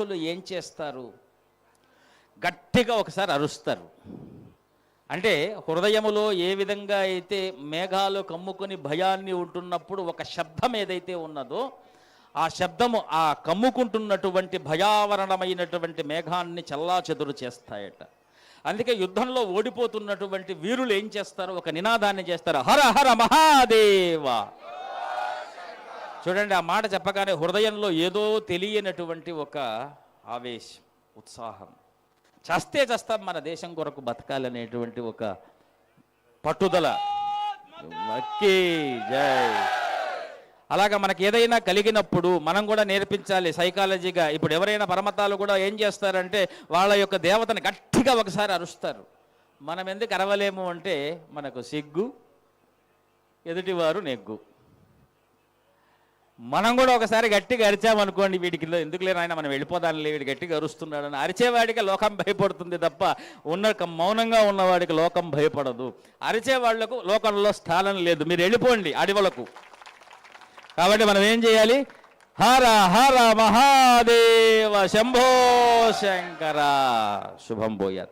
మనుషులు ఏం చేస్తారు? గట్టిగా ఒకసారి అరుస్తారు. అంటే హృదయములో ఏ విధంగా అయితే మేఘాలు కమ్ముకొని భయాన్ని ఉంటున్నప్పుడు ఒక శబ్దం ఏదైతే ఉన్నదో ఆ శబ్దము ఆ కమ్ముకుంటున్నటువంటి భయావరణమైనటువంటి మేఘాన్ని చల్లా చెదురు చేస్తాయట. అందుకే యుద్ధంలో ఓడిపోతున్నటువంటి వీరులు ఏం చేస్తారు? ఒక నినాదాన్ని చేస్తారు. హర హర మహాదేవా! చూడండి ఆ మాట చెప్పగానే హృదయంలో ఏదో తెలియనటువంటి ఒక ఆవేశం ఉత్సాహం. చస్తే చస్తాం మన దేశం కొరకు బతకాలనేటువంటి ఒక పట్టుదల. జై. అలాగా మనకి ఏదైనా కలిగినప్పుడు మనం కూడా నేర్పించాలి సైకాలజీగా. ఇప్పుడు ఎవరైనా పరమతాలు కూడా ఏం చేస్తారంటే వాళ్ళ యొక్క దేవతను గట్టిగా ఒకసారి అరుస్తారు. మనం ఎందుకు అరవలేము అంటే మనకు సిగ్గు ఎదుటివారు నెగ్గు. మనం కూడా ఒకసారి గట్టిగా అరిచామనుకోండి వీడికి ఎందుకు లేని ఆయన? మనం వెళ్ళిపోదాంలే వీడు గట్టిగా అరుస్తున్నాడని. అరిచేవాడికి లోకం భయపడుతుంది తప్ప ఉన్న మౌనంగా ఉన్నవాడికి లోకం భయపడదు. అరిచే వాళ్ళకు లోకంలో స్థానం లేదు. మీరు వెళ్ళిపోండి అడవులకు. కాబట్టి మనం ఏం చేయాలి? హర హర మహాదేవ శంభో శంకర. శుభం పోయాత్